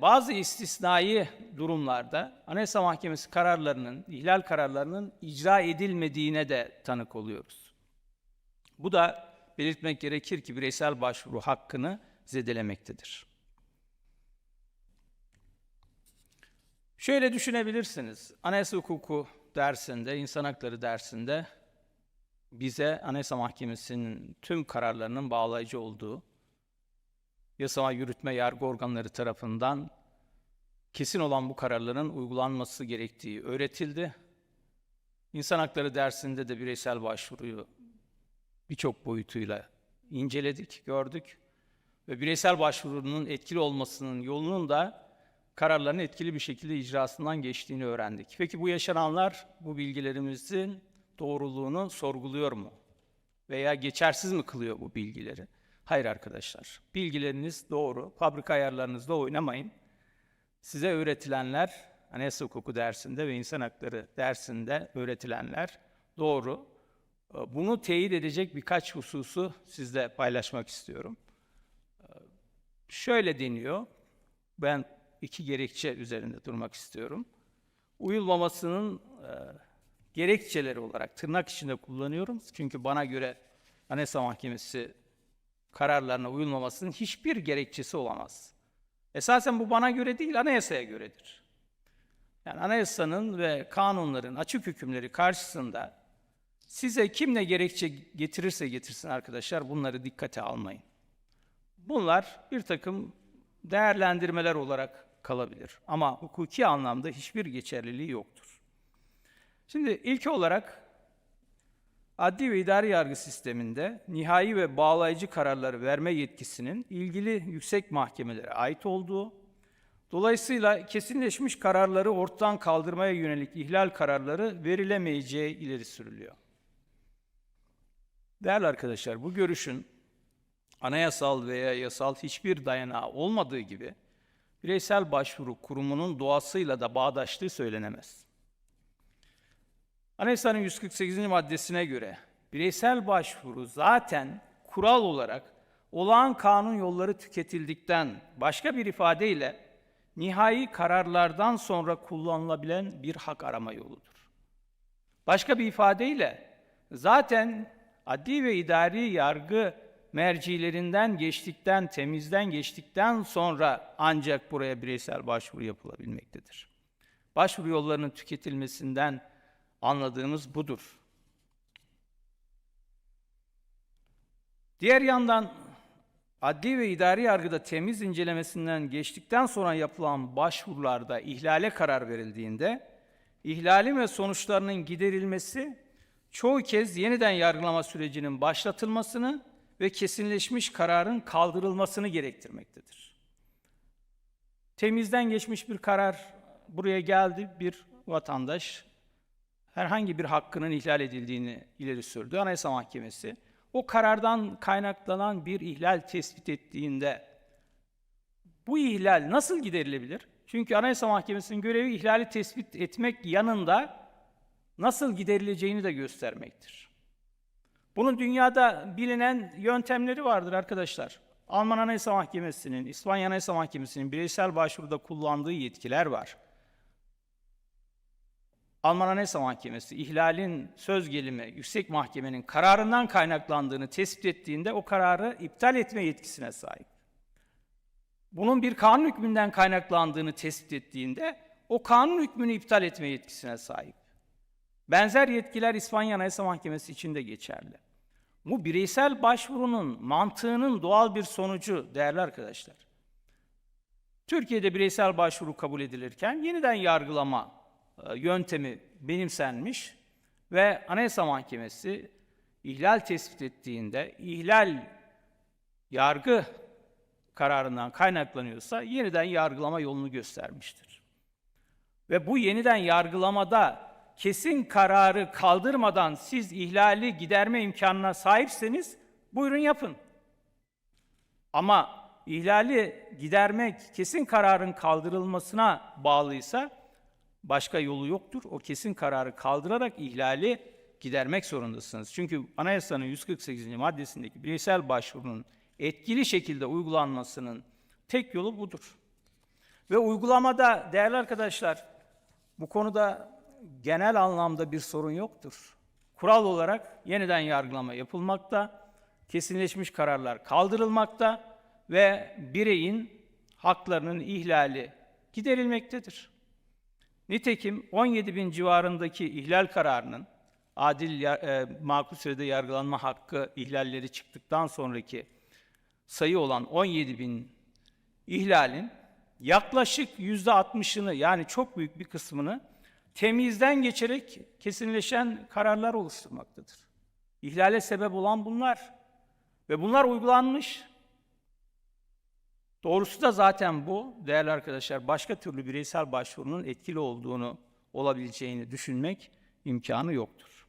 Bazı istisnai durumlarda Anayasa Mahkemesi kararlarının, ihlal kararlarının icra edilmediğine de tanık oluyoruz. Bu da belirtmek gerekir ki bireysel başvuru hakkını zedelemektedir. Şöyle düşünebilirsiniz. Anayasa hukuku dersinde, insan hakları dersinde bize Anayasa Mahkemesi'nin tüm kararlarının bağlayıcı olduğu, yasama, yürütme, yargı organları tarafından kesin olan bu kararların uygulanması gerektiği öğretildi. İnsan hakları dersinde de bireysel başvuruyu birçok boyutuyla inceledik, gördük. Ve bireysel başvurunun etkili olmasının yolunun da kararların etkili bir şekilde icrasından geçtiğini öğrendik. Peki bu yaşananlar bu bilgilerimizin doğruluğunu sorguluyor mu? Veya geçersiz mi kılıyor bu bilgileri? Hayır arkadaşlar. Bilgileriniz doğru. Fabrika ayarlarınızla oynamayın. Size öğretilenler, anayasa hukuku dersinde ve insan hakları dersinde öğretilenler doğru. Bunu teyit edecek birkaç hususu sizle paylaşmak istiyorum. Şöyle deniyor, ben iki gerekçe üzerinde durmak istiyorum. Uyulmamasının e, gerekçeleri olarak tırnak içinde kullanıyorum. Çünkü bana göre Anayasa Mahkemesi kararlarına uyulmamasının hiçbir gerekçesi olamaz. Esasen bu bana göre değil, anayasaya göredir. Yani anayasanın ve kanunların açık hükümleri karşısında size kim ne gerekçe getirirse getirsin arkadaşlar bunları dikkate almayın. Bunlar bir takım değerlendirmeler olarak kalabilir. Ama hukuki anlamda hiçbir geçerliliği yoktur. Şimdi ilk olarak adli ve idari yargı sisteminde nihai ve bağlayıcı kararları verme yetkisinin ilgili yüksek mahkemelere ait olduğu, dolayısıyla kesinleşmiş kararları ortadan kaldırmaya yönelik ihlal kararları verilemeyeceği ileri sürülüyor. Değerli arkadaşlar, bu görüşün anayasal veya yasal hiçbir dayanağı olmadığı gibi bireysel başvuru kurumunun doğasıyla da bağdaştığı söylenemez. Anayasanın 148. maddesine göre bireysel başvuru zaten kural olarak olağan kanun yolları tüketildikten başka bir ifadeyle nihai kararlardan sonra kullanılabilen bir hak arama yoludur. Başka bir ifadeyle zaten adli ve idari yargı mercilerinden geçtikten, temizden geçtikten sonra ancak buraya bireysel başvuru yapılabilmektedir. Başvuru yollarının tüketilmesinden anladığımız budur. Diğer yandan adli ve idari yargıda temiz incelemesinden geçtikten sonra yapılan başvurularda ihlale karar verildiğinde ihlalin ve sonuçlarının giderilmesi çoğu kez yeniden yargılama sürecinin başlatılmasını ve kesinleşmiş kararın kaldırılmasını gerektirmektedir. Temizden geçmiş bir karar buraya geldi, bir vatandaş herhangi bir hakkının ihlal edildiğini ileri sürdü. Anayasa Mahkemesi o karardan kaynaklanan bir ihlal tespit ettiğinde bu ihlal nasıl giderilebilir? Çünkü Anayasa Mahkemesi'nin görevi ihlali tespit etmek yanında nasıl giderileceğini de göstermektir. Bunun dünyada bilinen yöntemleri vardır arkadaşlar. Alman Anayasa Mahkemesi'nin, İspanya Anayasa Mahkemesi'nin bireysel başvuruda kullandığı yetkiler var. Alman Anayasa Mahkemesi ihlalin söz gelimi yüksek mahkemenin kararından kaynaklandığını tespit ettiğinde o kararı iptal etme yetkisine sahip. Bunun bir kanun hükmünden kaynaklandığını tespit ettiğinde o kanun hükmünü iptal etme yetkisine sahip. Benzer yetkiler İspanya Anayasa Mahkemesi için de geçerli. Bu bireysel başvurunun mantığının doğal bir sonucu değerli arkadaşlar. Türkiye'de bireysel başvuru kabul edilirken yeniden yargılama yöntemi benimsenmiş ve Anayasa Mahkemesi ihlal tespit ettiğinde ihlal yargı kararından kaynaklanıyorsa yeniden yargılama yolunu göstermiştir. Ve bu yeniden yargılamada kesin kararı kaldırmadan siz ihlali giderme imkanına sahipseniz buyurun yapın. Ama ihlali gidermek kesin kararın kaldırılmasına bağlıysa başka yolu yoktur. O kesin kararı kaldırarak ihlali gidermek zorundasınız. Çünkü anayasanın 148. maddesindeki bireysel başvurunun etkili şekilde uygulanmasının tek yolu budur. Ve uygulamada değerli arkadaşlar bu konuda genel anlamda bir sorun yoktur. Kural olarak yeniden yargılama yapılmakta, kesinleşmiş kararlar kaldırılmakta ve bireyin haklarının ihlali giderilmektedir. Nitekim 17 bin civarındaki ihlal kararının adil e, makul sürede yargılanma hakkı ihlalleri çıktıktan sonraki sayı olan 17 bin ihlalin yaklaşık yüzde 60'ını yani çok büyük bir kısmını temizden geçerek kesinleşen kararlar oluşturmaktadır. İhlale sebep olan bunlar ve bunlar uygulanmış. Doğrusu da zaten bu değerli arkadaşlar başka türlü bireysel başvurunun etkili olduğunu olabileceğini düşünmek imkanı yoktur.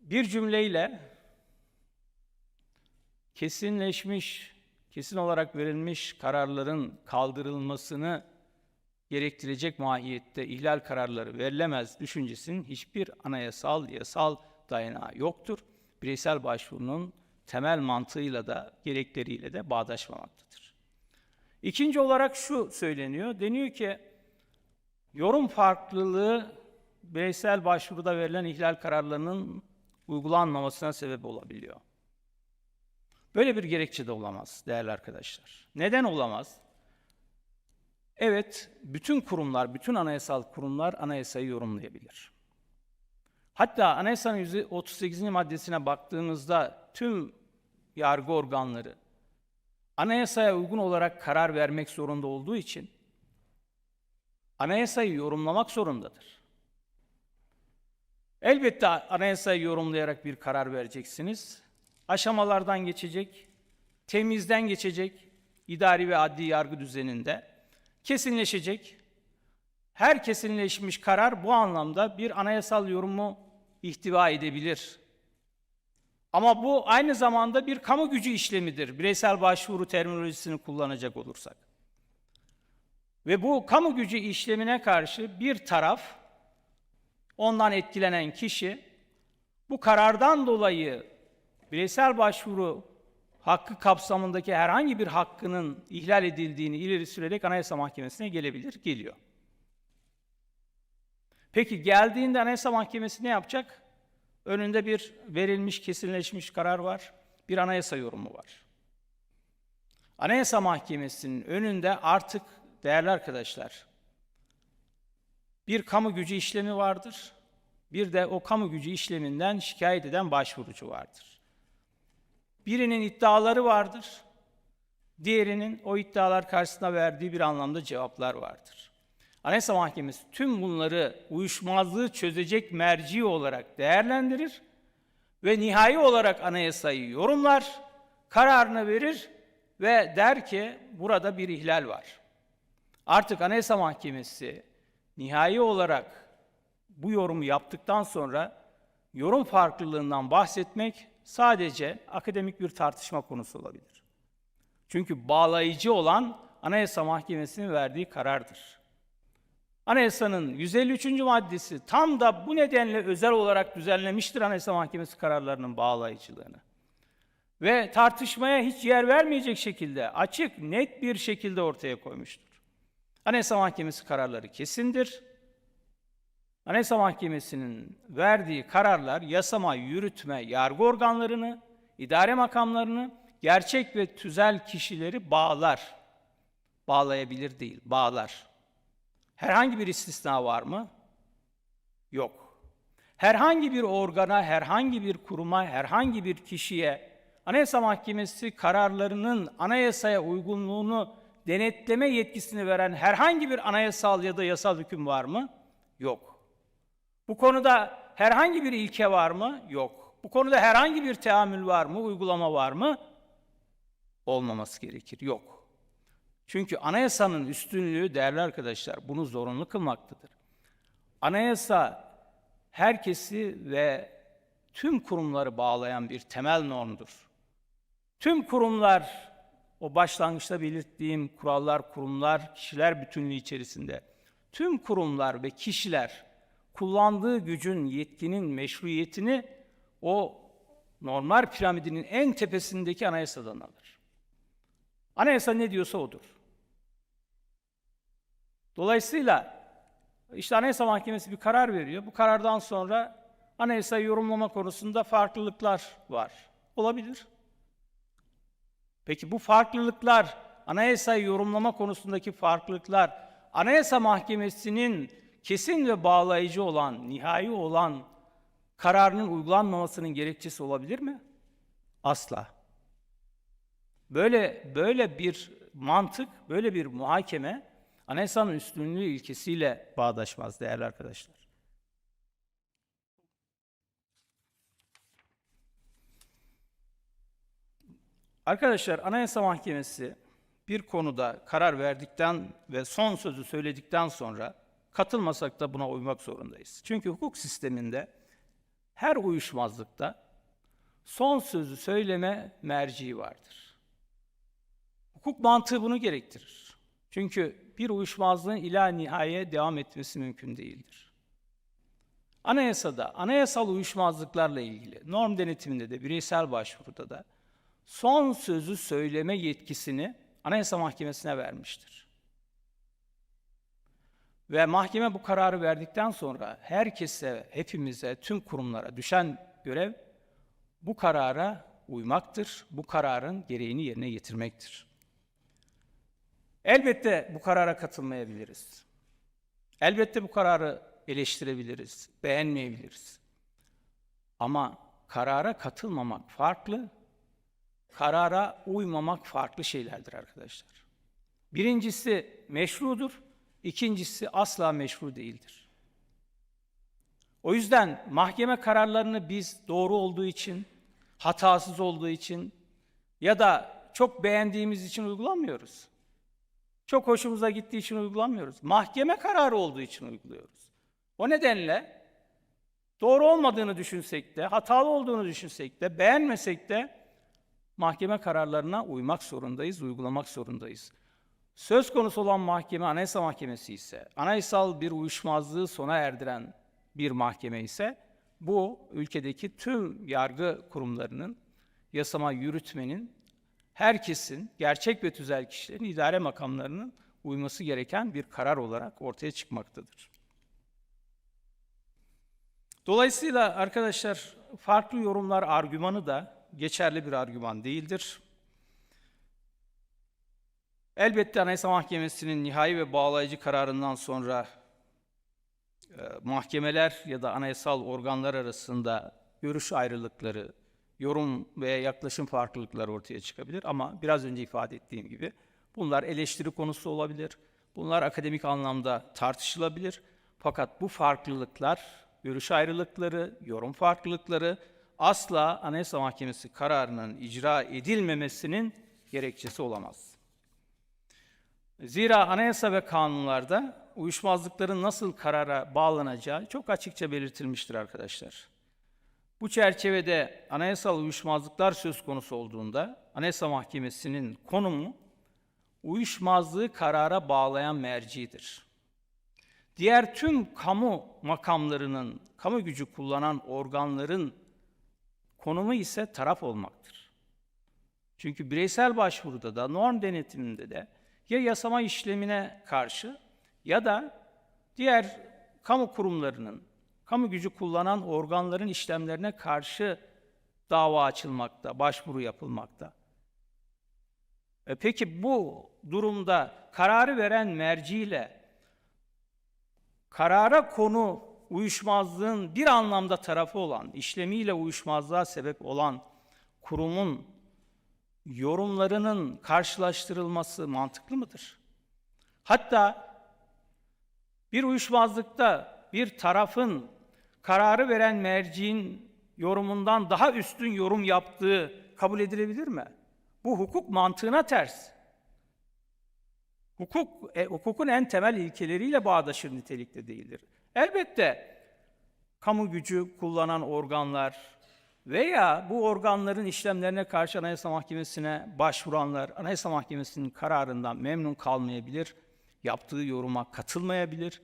Bir cümleyle kesinleşmiş, kesin olarak verilmiş kararların kaldırılmasını gerektirecek mahiyette ihlal kararları verilemez düşüncesinin hiçbir anayasal, yasal dayanağı yoktur. Bireysel başvurunun temel mantığıyla da gerekleriyle de bağdaşmamaktadır. İkinci olarak şu söyleniyor. Deniyor ki yorum farklılığı bireysel başvuruda verilen ihlal kararlarının uygulanmamasına sebep olabiliyor. Böyle bir gerekçe de olamaz değerli arkadaşlar. Neden olamaz? Evet, bütün kurumlar, bütün anayasal kurumlar anayasayı yorumlayabilir. Hatta anayasanın 138. maddesine baktığımızda tüm yargı organları anayasaya uygun olarak karar vermek zorunda olduğu için anayasayı yorumlamak zorundadır. Elbette anayasayı yorumlayarak bir karar vereceksiniz. Aşamalardan geçecek, temizden geçecek, idari ve adli yargı düzeninde kesinleşecek. Her kesinleşmiş karar bu anlamda bir anayasal yorumu ihtiva edebilir. Ama bu aynı zamanda bir kamu gücü işlemidir. Bireysel başvuru terminolojisini kullanacak olursak. Ve bu kamu gücü işlemine karşı bir taraf, ondan etkilenen kişi, bu karardan dolayı bireysel başvuru hakkı kapsamındaki herhangi bir hakkının ihlal edildiğini ileri sürerek Anayasa Mahkemesi'ne gelebilir, geliyor. Peki geldiğinde Anayasa Mahkemesi ne yapacak? Önünde bir verilmiş, kesinleşmiş karar var, bir anayasa yorumu var. Anayasa Mahkemesi'nin önünde artık değerli arkadaşlar, bir kamu gücü işlemi vardır, bir de o kamu gücü işleminden şikayet eden başvurucu vardır. Birinin iddiaları vardır, diğerinin o iddialar karşısında verdiği bir anlamda cevaplar vardır. Anayasa Mahkemesi tüm bunları uyuşmazlığı çözecek merci olarak değerlendirir ve nihai olarak anayasayı yorumlar, kararını verir ve der ki burada bir ihlal var. Artık Anayasa Mahkemesi nihai olarak bu yorumu yaptıktan sonra yorum farklılığından bahsetmek sadece akademik bir tartışma konusu olabilir. Çünkü bağlayıcı olan Anayasa Mahkemesi'nin verdiği karardır. Anayasanın 153. maddesi tam da bu nedenle özel olarak düzenlemiştir Anayasa Mahkemesi kararlarının bağlayıcılığını. Ve tartışmaya hiç yer vermeyecek şekilde, açık, net bir şekilde ortaya koymuştur. Anayasa Mahkemesi kararları kesindir. Anayasa Mahkemesi'nin verdiği kararlar yasama, yürütme, yargı organlarını, idare makamlarını, gerçek ve tüzel kişileri bağlar. Bağlayabilir değil, bağlar. Herhangi bir istisna var mı? Yok. Herhangi bir organa, herhangi bir kuruma, herhangi bir kişiye Anayasa Mahkemesi kararlarının anayasaya uygunluğunu denetleme yetkisini veren herhangi bir anayasal ya da yasal hüküm var mı? Yok. Bu konuda herhangi bir ilke var mı? Yok. Bu konuda herhangi bir teamül var mı? Uygulama var mı? Olmaması gerekir. Yok. Çünkü anayasanın üstünlüğü değerli arkadaşlar bunu zorunlu kılmaktadır. Anayasa herkesi ve tüm kurumları bağlayan bir temel normdur. Tüm kurumlar o başlangıçta belirttiğim kurallar, kurumlar, kişiler bütünlüğü içerisinde tüm kurumlar ve kişiler kullandığı gücün, yetkinin meşruiyetini o normal piramidinin en tepesindeki anayasadan alır. Anayasa ne diyorsa odur. Dolayısıyla işte Anayasa Mahkemesi bir karar veriyor. Bu karardan sonra anayasayı yorumlama konusunda farklılıklar var. Olabilir. Peki bu farklılıklar, anayasayı yorumlama konusundaki farklılıklar, Anayasa Mahkemesi'nin kesin ve bağlayıcı olan, nihai olan kararının uygulanmamasının gerekçesi olabilir mi? Asla. Böyle böyle bir mantık, böyle bir muhakeme anayasanın üstünlüğü ilkesiyle bağdaşmaz değerli arkadaşlar. Arkadaşlar Anayasa Mahkemesi bir konuda karar verdikten ve son sözü söyledikten sonra katılmasak da buna uymak zorundayız. Çünkü hukuk sisteminde her uyuşmazlıkta son sözü söyleme merciği vardır. Hukuk mantığı bunu gerektirir. Çünkü bir uyuşmazlığın ila nihaye devam etmesi mümkün değildir. Anayasada, anayasal uyuşmazlıklarla ilgili norm denetiminde de bireysel başvuruda da son sözü söyleme yetkisini Anayasa Mahkemesi'ne vermiştir. Ve mahkeme bu kararı verdikten sonra herkese, hepimize, tüm kurumlara düşen görev bu karara uymaktır, bu kararın gereğini yerine getirmektir. Elbette bu karara katılmayabiliriz. Elbette bu kararı eleştirebiliriz, beğenmeyebiliriz. Ama karara katılmamak farklı, karara uymamak farklı şeylerdir arkadaşlar. Birincisi meşrudur, ikincisi asla meşru değildir. O yüzden mahkeme kararlarını biz doğru olduğu için, hatasız olduğu için ya da çok beğendiğimiz için uygulamıyoruz. Çok hoşumuza gittiği için uygulamıyoruz. Mahkeme kararı olduğu için uyguluyoruz. O nedenle doğru olmadığını düşünsek de, hatalı olduğunu düşünsek de, beğenmesek de mahkeme kararlarına uymak zorundayız, uygulamak zorundayız. Söz konusu olan mahkeme Anayasa Mahkemesi ise, anayasal bir uyuşmazlığı sona erdiren bir mahkeme ise, bu ülkedeki tüm yargı kurumlarının, yasama yürütmenin, herkesin, gerçek ve tüzel kişilerin, idare makamlarının uyması gereken bir karar olarak ortaya çıkmaktadır. Dolayısıyla arkadaşlar farklı yorumlar argümanı da geçerli bir argüman değildir. Elbette Anayasa Mahkemesi'nin nihai ve bağlayıcı kararından sonra e, mahkemeler ya da anayasal organlar arasında görüş ayrılıkları, yorum ve yaklaşım farklılıkları ortaya çıkabilir ama biraz önce ifade ettiğim gibi bunlar eleştiri konusu olabilir. Bunlar akademik anlamda tartışılabilir. Fakat bu farklılıklar, görüş ayrılıkları, yorum farklılıkları asla Anayasa Mahkemesi kararının icra edilmemesinin gerekçesi olamaz. Zira anayasa ve kanunlarda uyuşmazlıkların nasıl karara bağlanacağı çok açıkça belirtilmiştir arkadaşlar. Bu çerçevede anayasal uyuşmazlıklar söz konusu olduğunda Anayasa Mahkemesi'nin konumu uyuşmazlığı karara bağlayan mercidir. Diğer tüm kamu makamlarının, kamu gücü kullanan organların konumu ise taraf olmaktır. Çünkü bireysel başvuruda da norm denetiminde de ya yasama işlemine karşı ya da diğer kamu kurumlarının, kamu gücü kullanan organların işlemlerine karşı dava açılmakta, başvuru yapılmakta. E peki bu durumda kararı veren merciyle karara konu uyuşmazlığın bir anlamda tarafı olan, işlemiyle uyuşmazlığa sebep olan kurumun yorumlarının karşılaştırılması mantıklı mıdır? Hatta bir uyuşmazlıkta bir tarafın kararı veren merciğin yorumundan daha üstün yorum yaptığı kabul edilebilir mi? Bu hukuk mantığına ters. Hukuk, e, hukukun en temel ilkeleriyle bağdaşır nitelikte değildir. Elbette kamu gücü kullanan organlar veya bu organların işlemlerine karşı Anayasa Mahkemesi'ne başvuranlar Anayasa Mahkemesi'nin kararından memnun kalmayabilir, yaptığı yoruma katılmayabilir,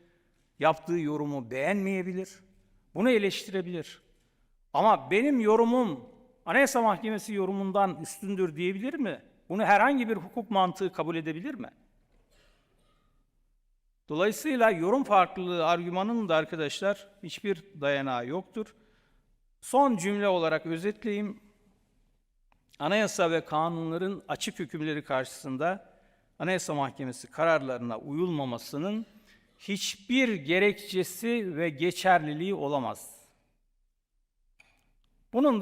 yaptığı yorumu beğenmeyebilir, bunu eleştirebilir. Ama benim yorumum Anayasa Mahkemesi yorumundan üstündür diyebilir mi? Bunu herhangi bir hukuk mantığı kabul edebilir mi? Dolayısıyla yorum farklılığı argümanının da arkadaşlar hiçbir dayanağı yoktur. Son cümle olarak özetleyeyim. Anayasa ve kanunların açık hükümleri karşısında Anayasa Mahkemesi kararlarına uyulmamasının hiçbir gerekçesi ve geçerliliği olamaz. Bunun